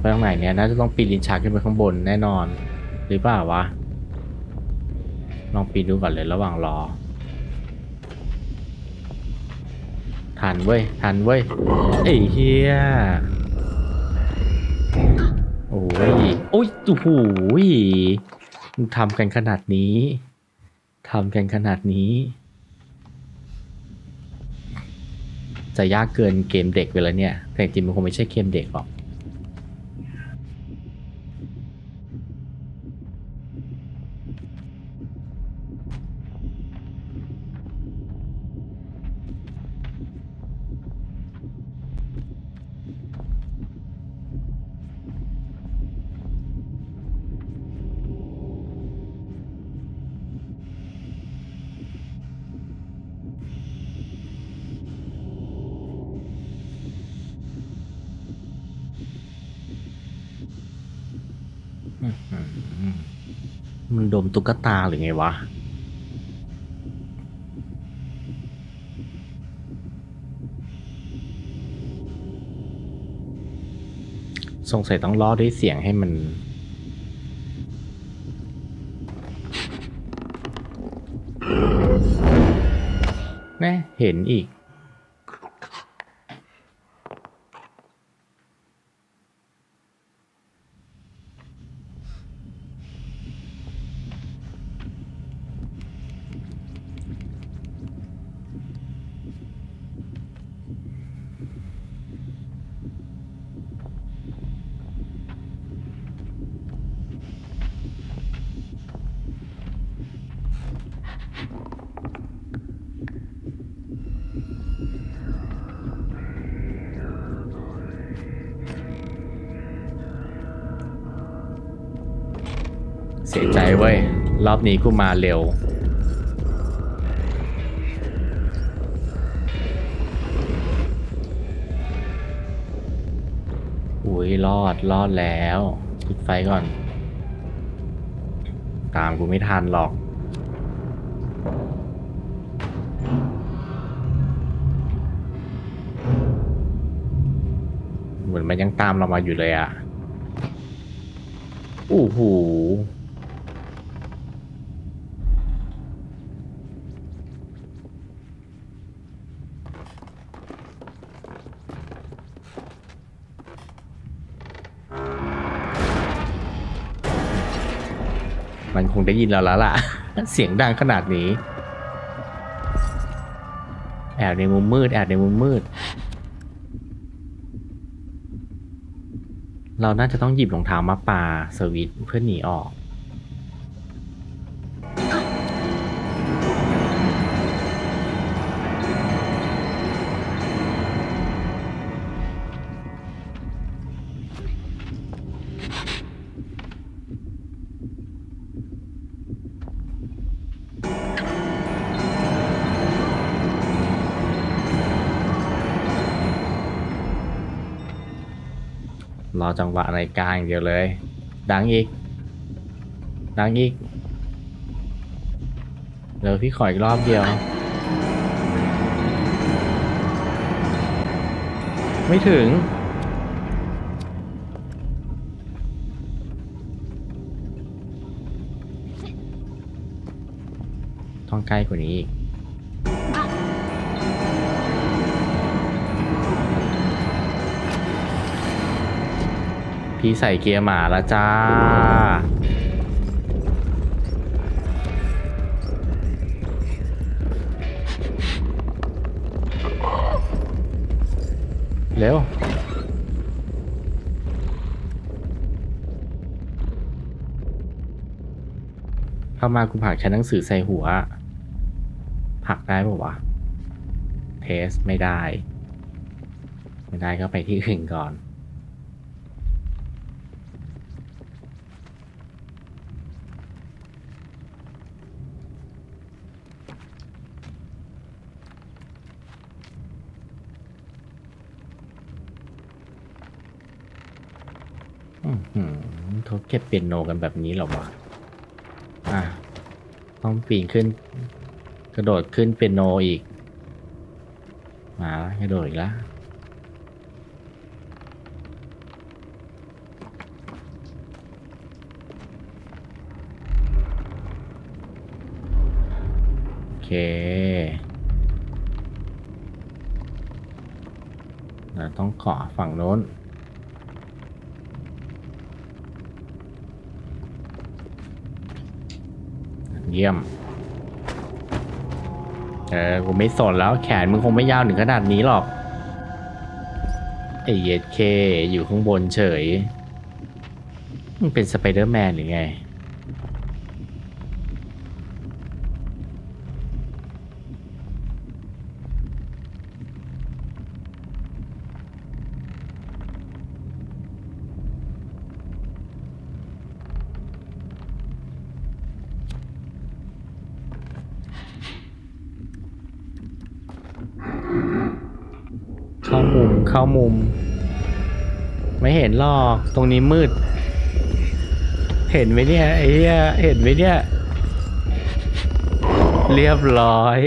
ไปทางไหนเนี่ยน่าจะต้องปีนลิ้นชักขึ้นไปข้างบนแน่นอน หรือเปล่าวะ ลองปีนดูก่อนเลยระหว่างรอทันเว้ยทันเว้ยไอ้เฮียโอ้ยโอ้ยโอ้โหยทำกันขนาดนี้ทำกันขนาดนี้ จะยากเกินเกมเด็กไปแล้วเนี่ย แต่จริงๆมันคงไม่ใช่เกมเด็กหรอก มันดมตุ๊กตาหรือไงวะ สงสัยต้องล้อด้วยเสียงให้มัน แน่เห็นอีก สียใจเว้ย รอบนี้กูมาเร็ว อุ้ยรอดรอดแล้วปิดไฟก่อน ตามกูไม่ทันหรอกเหมือนมันยังตามเรามาอยู่เลยอะโอู้หู ได้ยินเราแล้วล่ะ เสียงดังขนาดนี้ แอบในมุมมืด แอบในมุมมืด เราน่าจะต้องหยิบรองเท้ามาปาสวิตเพื่อหนีออก อจังหวะในกลางเดียวเลย ดังอีก ดังอีกเดี๋ยวพี่ขออีกรอบเดียว ไม่ถึง ต้องใกล้กว่านี้อีก พี่ใส่เกียร์หมาแล้วจ้า เร็ว เข้ามากูผักใช้หนังสือใส่หัว ผักได้ปะวะ เทสไม่ได้ ไม่ได้ก็ไปที่อื่นก่อน อืมเขาเก็บเปียโนกันแบบนี้หรอวะ อะ ต้องปีนขึ้น กระโดดขึ้นเปียโนอีก มาละกระโดดอีกแล้วโอเค เราต้องขอฝั่งโน้น เยี่ยม เออกูไม่สนแล้วแขนมึงคงไม่ยาวถึงขนาดนี้หรอกไอเยดเคอยู่ข้างบนเฉยมึงเป็นสไปเดอร์แมนหรือไง เข้ามุม เข้ามุม ไม่เห็นหรอกตรงนี้มืด เห็นไหมเนี่ยไอ้เหี้ยเห็นไหมเนี่ย เรียบร้อย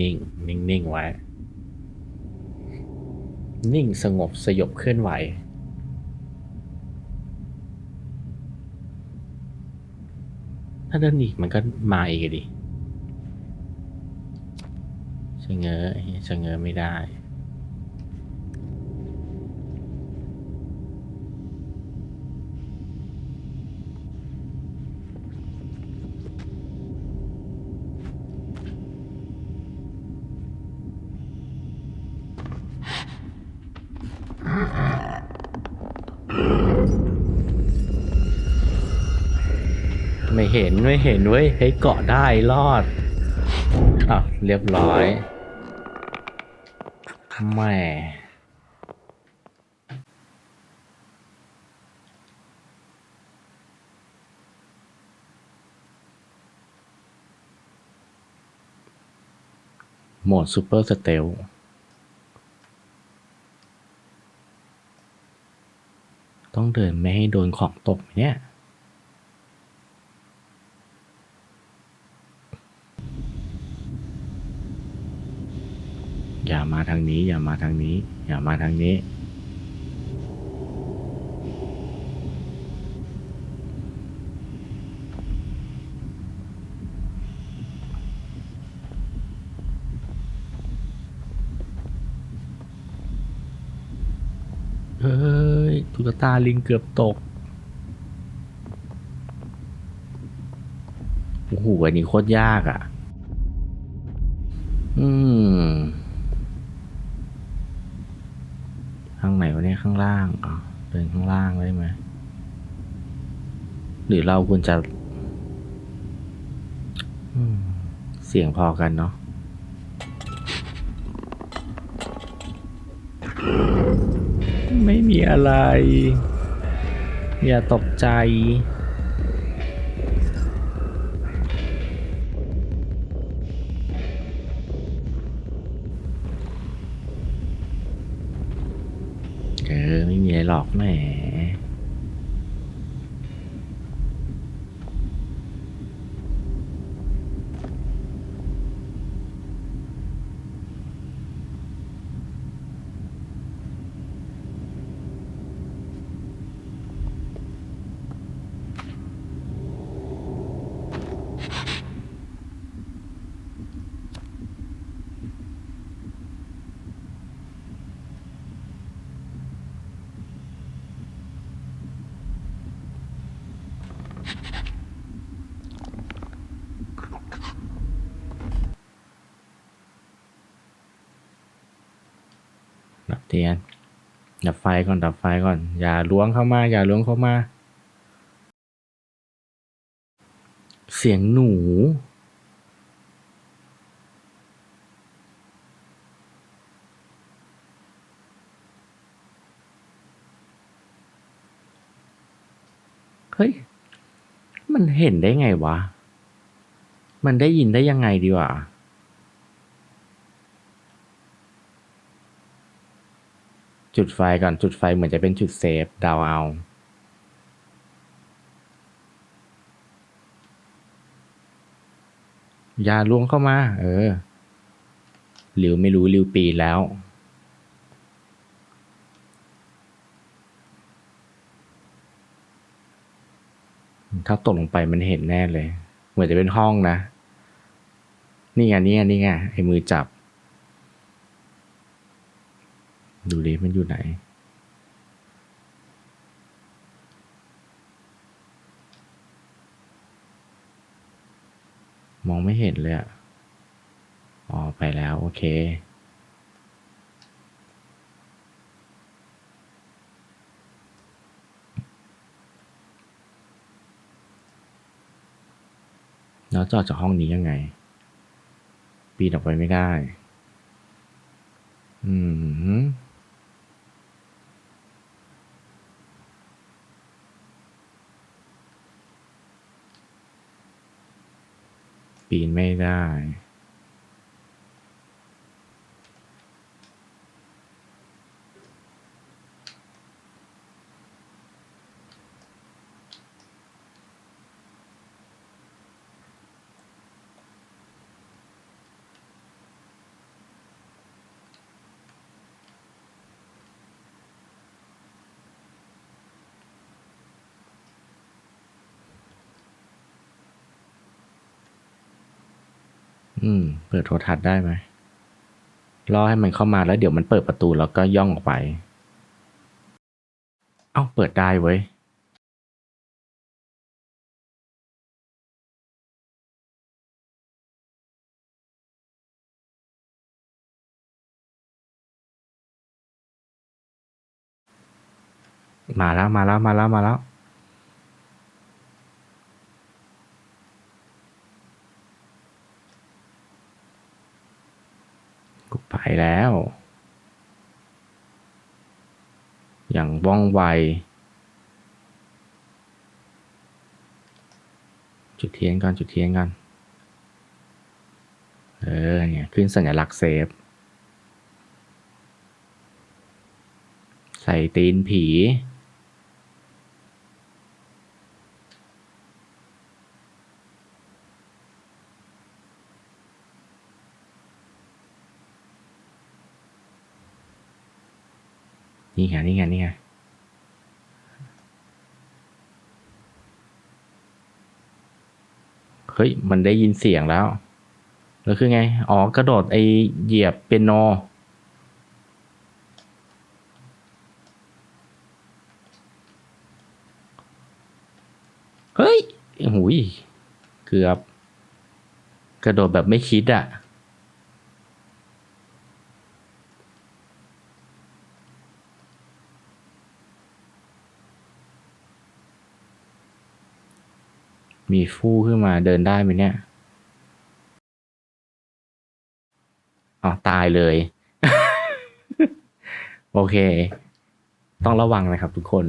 นิ่งนิ่งนิ่งนิ่งไว้ นิ่งสงบสยบเคลื่อนไหว ถ้าเดินอีกมันก็มาอีกดิชะเง้อชะเง้อไม่ได้ ไม่เห็นเว้ยเฮ้ยเกาะได้รอดอะเรียบร้อยแม่โหมดซูเปอร์สเตลต้องเดินไม่ให้โดนของตกเนี่ย อย่า มาทางนี้ อย่ามาทางนี้ อย่ามาทางนี้ เฮ้ยตุ๊กตาลิงเกือบตก โอ้โห อันนี้โคตรยากอะ อืม ข้าง ไหนวะเนี่ยข้างล่างอ๋อเดินข้างล่างได้ไหมหรือเราควรจะเสียงพอกันเนาะไม่มีอะไร อย่าตกใจ ออไม่มีอะไรหรอกแหม ดับ เทียนดับไฟก่อนดับไฟก่อน อย่าล้วงเข้ามา อย่าล้วงเข้ามา เสียงหนูมฮ้ย มันเห็นได้ไงวะ มันได้ยินได้ยังไงดีวะ จุดไฟก่อนจุดไฟเหมือนจะเป็นจุดเซฟดาวเอา อย่าล่วงเข้ามา เออหลิวไม่รู้หลิวปีแล้ว ถ้าตกลงไปมันเห็นแน่เลย เหมือนจะเป็นห้องนะ นี่ไงนี่ไงนี่ไงไอ้มือจับ ดูดิมันอยู่ไหน มองไม่เห็นเลยอะอ๋อ ไปแล้ว โอเค แล้วจะออกจากห้องนี้ยังไง ปีนออกไปไม่ได้ อืม ปีนไม่ได้ อืม เปิดโทรทัศน์ได้ไหมรอให้มันเข้ามาแล้วเดี๋ยวมันเปิดประตูแล้วก็ย่องออกไป เอ้าเปิดได้เว้ย มาแล้วมาแล้วมาแล้วมาแล้ว กูไป แล้ว อย่างว่องไว จุดเทียนก่อนจุดเทียนก่อนเออเนี่ยขึ้นสัญลักษณ์เซฟ ใส่ตีนผี นี่ไงนี่ไงนี่ไงเฮ้ย มันได้ยินเสียงแล้ว แล้วคือไง อ๋อกระโดดไอเหยียบเปียโน เฮ้ยหูยเกือบ กระโดดแบบไม่คิดอะ มีฟู่ขึ้นมาเดินได้ไหมเนี่ยอ๋อตายเลย โอเค ต้องระวังนะครับทุกคน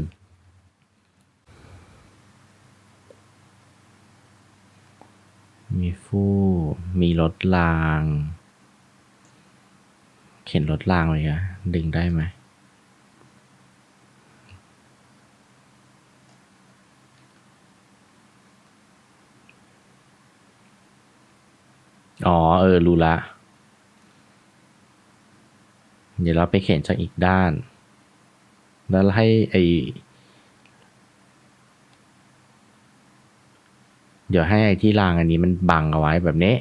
มีฟู่ มีรถราง เข็นรถรางเลยอะดึงได้ไหม อ๋อ เออ รู้ละ เดี๋ยวเราไปเข็นจากอีกด้าน แล้วให้ไอเดี๋ยวให้ไอที่รางอันนี้มันบังเอาไว้แบบนี้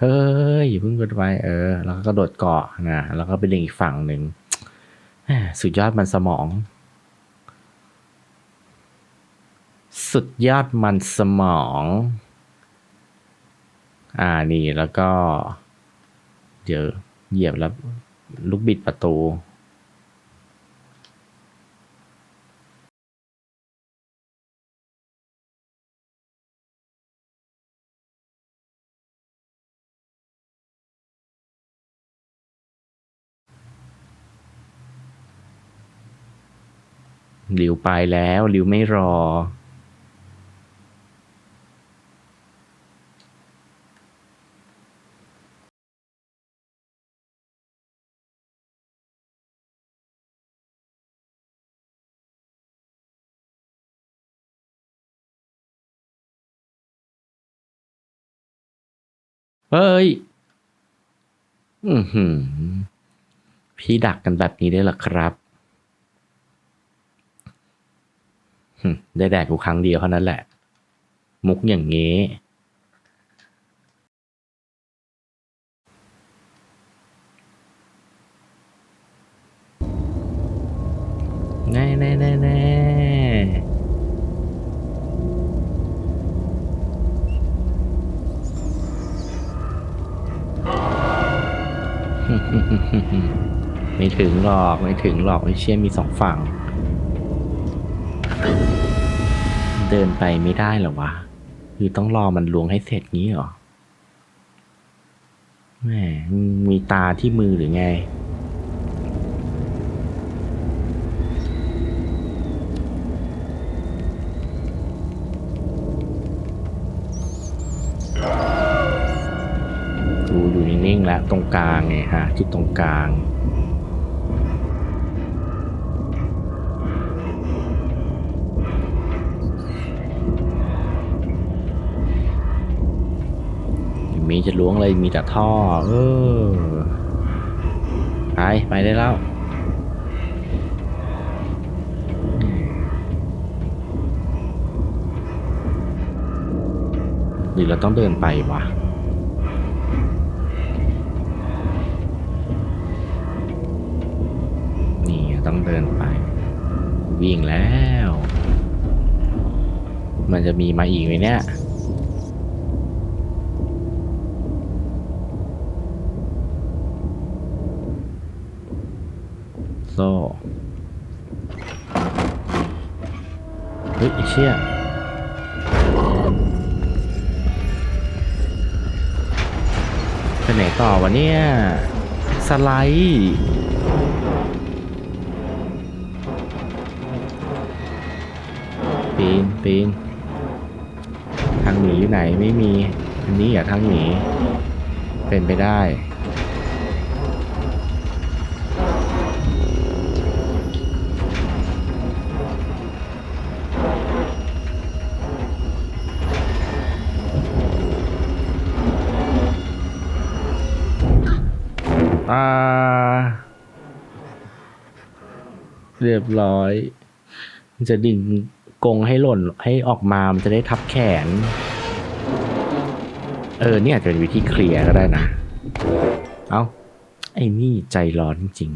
เฮ้ย อย่าเพิ่งกดไว้ เออ แล้วก็กระโดดเกาะนะ แล้วก็ไปเลงอีกฝั่งหนึ่งสุดยอดมันสมอง สุดยอดมันสมอง อ่านี่แล้วก็ เดี๋ยวเหยียบแล้วลูกบิดประตูหลิวไปแล้วหลิวไม่รอ เฮ้ย อือหือ พี่ดักกันแบบนี้ได้หรอครับได้แดกกูครั้งเดียวเท่านั้นแหละ มุกอย่างงี้แน่แน่แน่แน่ ไม่ถึงหรอกไม่ถึงหรอกไอ้เชี่ยมีสองฝั่ง เดินไปไม่ได้หรอวะ คือต้องรอมันลวงให้เสร็จงี้หรอแหมมีตาที่มือหรือไง แล้วตรงกลางไงฮะที่ตรงกลางมีจะล้วงอะไรมีแต่ท่อ เออไปไปได้แล้วหรือเราต้องเดินไปวะ นี่ ต้องเดินไป วิ่งแล้ว มันจะมีมาอีกไหมเนี่ยโซ่เฮ้ยเชี่ยไปไหนต่อวะเนี่ย สไลด์ ปีนปีนทางหนีอยู่ไหนไม่มี อันนี้เหรอะทางหนี เป็นไปได้ อ่า เรียบร้อย จะดึง กงให้หล่นให้ออกมา มันจะได้ทับแขน เออเนี่ยอาจจะเป็นวิธีเคลียร์ก็ได้นะ เอา้า ไอ้นี่ใจร้อนจริง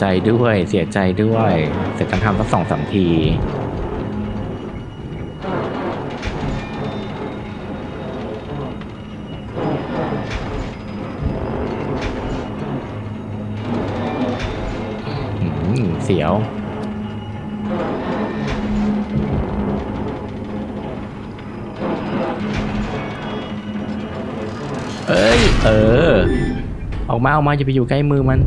ใจด้วยเสียใจด้วยเสร็จการทำสักสองสามทีเสียวเอ้ย เออ ออกมาออกมาจะไปอยู่ใกล้มือมัน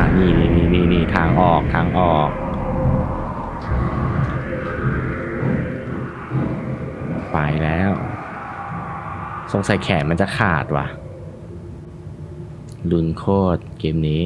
านี่นี่นี่นี่นี่ทางออกทางออกไปแล้ว สงสัยแขนมันจะขาดว่ะลุนโคตรเกมนี้